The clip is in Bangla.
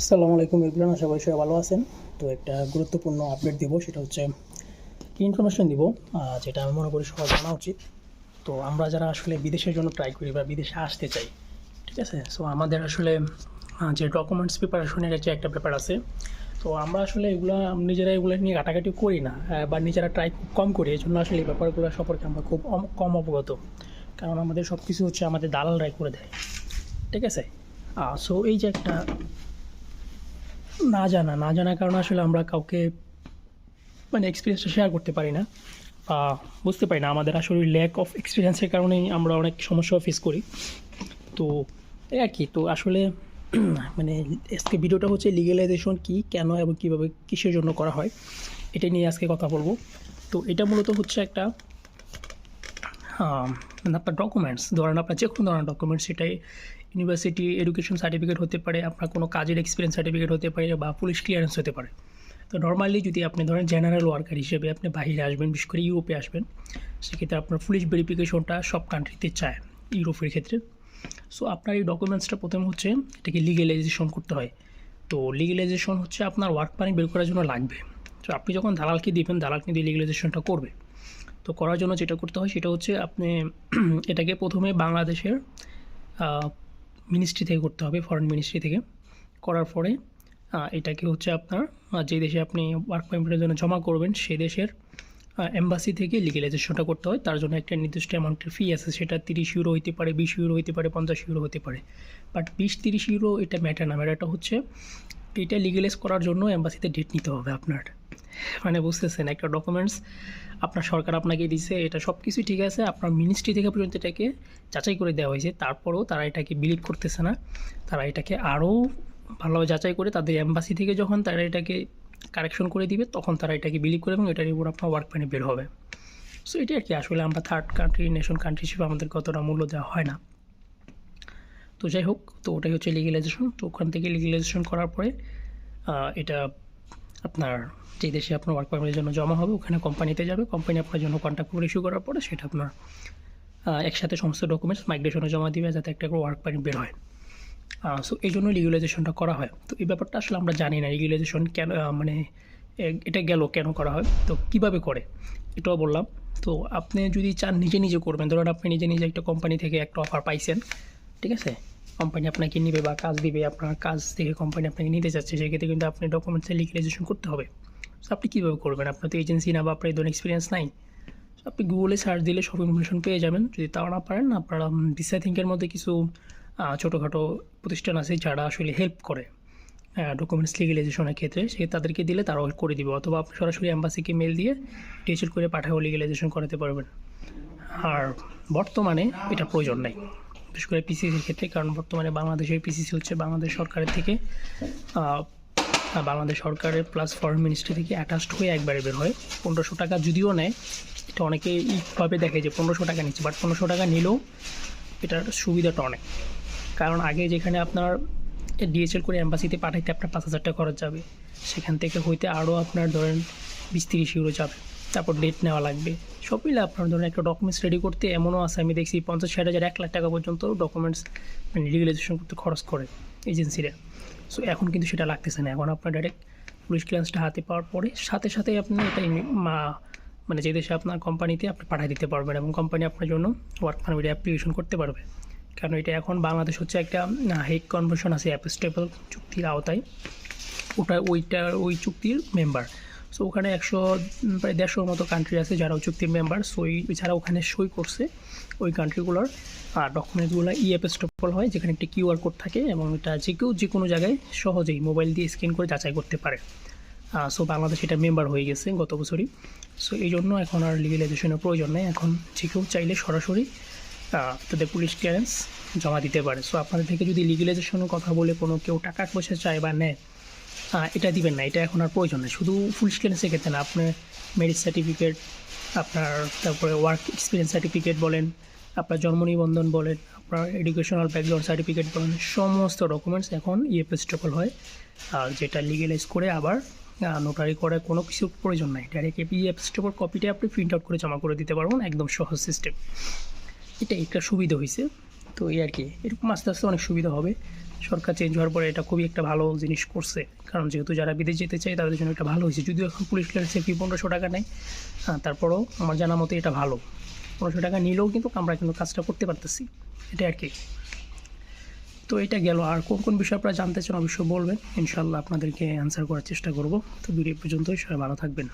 আসসালামু আলাইকুম আশা করি সবাই ভালো আছেন। তো একটা গুরুত্বপূর্ণ আপডেট দিব, সেটা হচ্ছে ইনফরমেশন দিব যেটা আমি মনে করি সবার জানা উচিত। তো আমরা যারা আসলে বিদেশের জন্য ট্রাই করি বা বিদেশে আসতে চাই, ঠিক আছে? সো আমাদের আসলে যে ডকুমেন্টস প্রিপারেশনের যে একটা ব্যাপার আছে, তো আমরা আসলে এগুলো নিজেরা এগুলো নিয়ে ঘাটাঘাটি করি না বা নিজেরা ট্রাই কম করি এই জন্য আসলে এই ব্যাপারগুলো সম্পর্কে আমরা খুব কম অবগত। কারণ আমাদের সব কিছু হচ্ছে আমাদের দালাল দালালরাই করে দেয়, ঠিক আছে? সো এই যে একটা না জানা, না জানার কারণে আসলে আমরা কাউকে মানে এক্সপিরিয়েন্সটা শেয়ার করতে পারি না বা বুঝতে পারি না। আমাদের আসলে ল্যাক অফ এক্সপিরিয়েন্সের কারণেই আমরা অনেক সমস্যা ফেস করি। তো এই আর কি, তো আসলে মানে আজকে ভিডিওটা হচ্ছে লিগেলাইজেশন কি, কেন এবং কীভাবে কিসের জন্য করা হয়, এটা নিয়ে আজকে কথা বলব। তো এটা মূলত হচ্ছে একটা আপনার ডকুমেন্টস ধরেন আপনার যে কোনো ধরনের ডকুমেন্টস সেটাই ইউনিভার্সিটি এডুকেশন সার্টিফিকেট হতে পারে, আপনার কোনো কাজের এক্সপিরিয়েন্স সার্টিফিকেট হতে পারে বা পুলিশ ক্লিয়ারেন্স হতে পারে। তো নর্মালি যদি আপনি ধরেন জেনারেল ওয়ার্কার হিসেবে আপনি বাইরে আসবেন, বিশেষ করে ইউরোপে আসবেন, সেক্ষেত্রে আপনার পুলিশ ভেরিফিকেশনটা সব কান্ট্রিতে চায়, ইউরোপের ক্ষেত্রে। সো আপনার এই ডকুমেন্টসটা প্রথমে হচ্ছে এটাকে লিগেলাইজেশন করতে হয়। তো লিগেলাইজেশন হচ্ছে আপনার ওয়ার্ক পারমিট বের করার জন্য লাগবে। তো আপনি যখন দালালকে দিবেন, দালাল কিন্তু লিগেলাইজেশনটা করবে। তো করার জন্য যেটা করতে হয় সেটা হচ্ছে আপনি এটাকে প্রথমে বাংলাদেশের মিনিস্ট্রি থেকে করতে হবে ফরেন মিনিস্ট্রি থেকে। করার পরে এটাকে হচ্ছে আপনার যে দেশে আপনি ওয়ার্ক পারমিটের জন্য জমা করবেন, সে দেশের এম্বাসি থেকে লিগেলাইজেশনটা করতে হয়। তার জন্য একটা নির্দিষ্ট অ্যামাউন্টের ফি আছে, সেটা তিরিশ ইউরো হইতে পারে, বিশ ইউরো হইতে পারে, পঞ্চাশ ইউরো হতে পারে। বাট বিশ, তিরিশ ইউরো এটা ম্যাটার না ম্যাটারটা হচ্ছে এটা লিগেলাইজ করার জন্য এম্বাসিতে ডেট নিতে হবে আপনার। মানে বুঝতেছেন, একটা ডকুমেন্টস আপনার সরকার আপনাকে দিছে, এটা সব কিছুই ঠিক আছে, আপনার মিনিস্ট্রি থেকে পর্যন্ত এটাকে যাচাই করে দেওয়া হয়েছে, তারপরেও তারা এটাকে বিলিভ করতেছে না। তারা এটাকে আরও ভালোভাবে যাচাই করে তাদের অ্যাম্বাসি থেকে যখন তারা এটাকে কারেকশন করে দিবে, তখন তারা এটাকে বিলিভ করে এবং এটার উপর আপনার ওয়ার্ক পানি বের হবে। সো এটাই আর কি, আসলে আমরা থার্ড কান্ট্রি নেশন কান্ট্রি হিসেবে আমাদের অতটা মূল্য দেওয়া হয় না। তো যাই হোক, তো ওটাই হচ্ছে লিগেলাইজেশন তো ওখান থেকে লিগেলাইজেশন করার পরে এটা আপনার যে দেশে আপনার ওয়ার্ক পারমিটের জন্য জমা হবে, ওখানে কোম্পানিতে যাবে। কোম্পানি আপনার জন্য কন্ট্যাক্ট করে ইস্যু করার পরে সেটা আপনার একসাথে সমস্ত ডকুমেন্টস মাইগ্রেশনে জমা দিবে যাতে একটা করে ওয়ার্ক পারমিট বের হয়। সো এই জন্য লিগুলাইজেশনটা করা হয়। তো এই ব্যাপারটা আসলে আমরা জানি না লিগুলাইজেশন কেন মানে এটা গেল কেন করা হয়, তো কীভাবে করে, এটাও বললাম। তো আপনি যদি চান নিজে নিজে করবেন, ধরুন আপনি নিজে নিজে একটা কোম্পানি থেকে একটা অফার পাইছেন, ঠিক আছে? কোম্পানি আপনাকে নেবে বা কাজ দিবে, আপনার কাজ থেকে কোম্পানি আপনাকে নিতে চাচ্ছে, সেক্ষেত্রে কিন্তু আপনি ডকুমেন্টসে লিগালাইজেশন করতে হবে। তো আপনি কীভাবে করবেন? আপনার তো এজেন্সি না বা আপনার এই ধরনের এক্সপিরিয়েন্স নাই। আপনি গুগলে সার্চ দিলে সব ইনফরমেশন পেয়ে যাবেন। যদি তাও না পারেন, আপনারা ডিসাই থিঙ্কের মধ্যে কিছু ছোটোখাটো প্রতিষ্ঠান আছে যারা আসলে হেল্প করে ডকুমেন্টস লিগেলাইজেশনের ক্ষেত্রে। সে তাদেরকে দিলে তারাও করে দিবে। অথবা আপনি সরাসরি অ্যাম্বাসিকে মেল দিয়ে ডিএচএল করে পাঠাও লিগেলাইজেশন করাতে পারবেন। আর বর্তমানে এটা প্রয়োজন নাই। বিশেষ করে পিসিসির ক্ষেত্রে, কারণ বর্তমানে বাংলাদেশের পিসিসি হচ্ছে বাংলাদেশ সরকারের থেকে বাংলাদেশ সরকারের প্লাস ফরেন মিনিস্ট্রি থেকে অ্যাটাচড হয়ে একবারে বের হয়। পনেরোশো টাকা যদিও নেয়, এটা অনেকে এইভাবে দেখে যে পনেরোশো টাকা নিচ্ছে বাট পনেরোশো টাকা নিলেও এটার সুবিধাটা অনেক। কারণ আগে যেখানে আপনার ডিএচএল করে অ্যাম্বাসিতে পাঠাইতে আপনার পাঁচ হাজার টাকা খরচ যাবে, সেখান থেকে হইতে আরও আপনার ধরেন বিশ তিরিশ ইউরো যাবে। তারপর ডেট নেওয়া লাগবে। সব মিলে আপনার ধরুন একটা ডকুমেন্টস রেডি করতে এমনও আছে, আমি দেখছি পঞ্চাশ, ষাট হাজার, এক লাখ টাকা পর্যন্ত ডকুমেন্টস মানে লিগালাইজেশন করতে খরচ করে এজেন্সিরা সো এখন কিন্তু সেটা লাগতেছে না, এখন আপনার ডাইরেক্ট পুলিশ ক্লিয়ারেন্সটা হাতে পাওয়ার পরে সাথে সাথে আপনি এটা মা- মানে যে দেশে আপনার কোম্পানিতে আপনি পাঠিয়ে দিতে পারবেন এবং কোম্পানি আপনার জন্য ওয়ার্ক পারমিট অ্যাপ্লিকেশন করতে পারবে। কারণ এটা এখন বাংলাদেশ হচ্ছে একটা হেক কনভেনশন আছে অ্যাপস্টেবল চুক্তির আওতায়। ওটা ওইটা ওই চুক্তির মেম্বার সো ওখানে একশো প্রায় দেড়শোর মতো কান্ট্রি আছে যারা চুক্তির মেম্বার সই যারা ওখানে সই করছে, ওই কান্ট্রিগুলোর আর ডকুমেন্টসগুলো ইএপএস্টেবল হয়, যেখানে একটি কিউআর কোড থাকে এবং এটা যে কেউ যে কোনো জায়গায় সহজেই মোবাইল দিয়ে স্ক্যান করে যাচাই করতে পারে। সো বাংলাদেশ এটা মেম্বার হয়ে গেছে গত বছরই। সো এই জন্য এখন আর লিগেলাইজেশনের প্রয়োজন নেই। এখন যে কেউ চাইলে সরাসরি তাদের পুলিশ ক্লিয়ারেন্স জমা দিতে পারে। সো আপনাদের থেকে যদি লিগেলাইজেশনের কথা বলে কোনো কেউ টাকা পয়সা চায় বা নেয় এটা দিবেন না, এটা এখন আর প্রয়োজন নেই। শুধু ফুল ক্লিয়ারেন্সের ক্ষেত্রে না, আপনার মেরিট সার্টিফিকেট আপনার তারপরে ওয়ার্ক এক্সপিরিয়েন্স সার্টিফিকেট বলেন, আপনার জন্ম নিবন্ধন বলেন, আপনার এডুকেশনাল ব্যাকগ্রাউন্ড সার্টিফিকেট বলেন, সমস্ত ডকুমেন্টস এখন ইএফএসটেবল হয়। আর যেটা লিগেলাইজ করে আবার নোটারি করার কোনো কিছু প্রয়োজন নাই। ডাইরেক্ট ইএফএসটেবল কপিটা আপনি প্রিন্ট আউট করে জমা করে দিতে পারবেন, একদম সহজ সিস্টেম এটা একটা সুবিধা হয়েছে তো এই আর কি, এরকম আস্তে আস্তে অনেক সুবিধা হবে। সরকার চেঞ্জ হওয়ার পরে এটা খুবই একটা ভালো জিনিস করছে। কারণ যেহেতু যারা বিদেশ যেতে চায়, তাদের জন্য এটা ভালো হয়েছে। যদিও এখন পুলিশ ক্লিয়ারেন্সের ফি পনেরোশো টাকা নেয় তারপরেও আমার জানা মতে এটা ভালো। পনেরোশো টাকা নিলেও কিন্তু আমরা কিন্তু কাজটা করতে পারতেছি। এটা আর কি। তো এটা গেল। আর কোন কোন বিষয় আপনারা জানতে চান অবশ্যই বলবেন। ইনশাল্লাহ আপনাদেরকে অ্যান্সার করার চেষ্টা করব। তো ভিডিও পর্যন্তই। সবাই ভালো থাকবেন।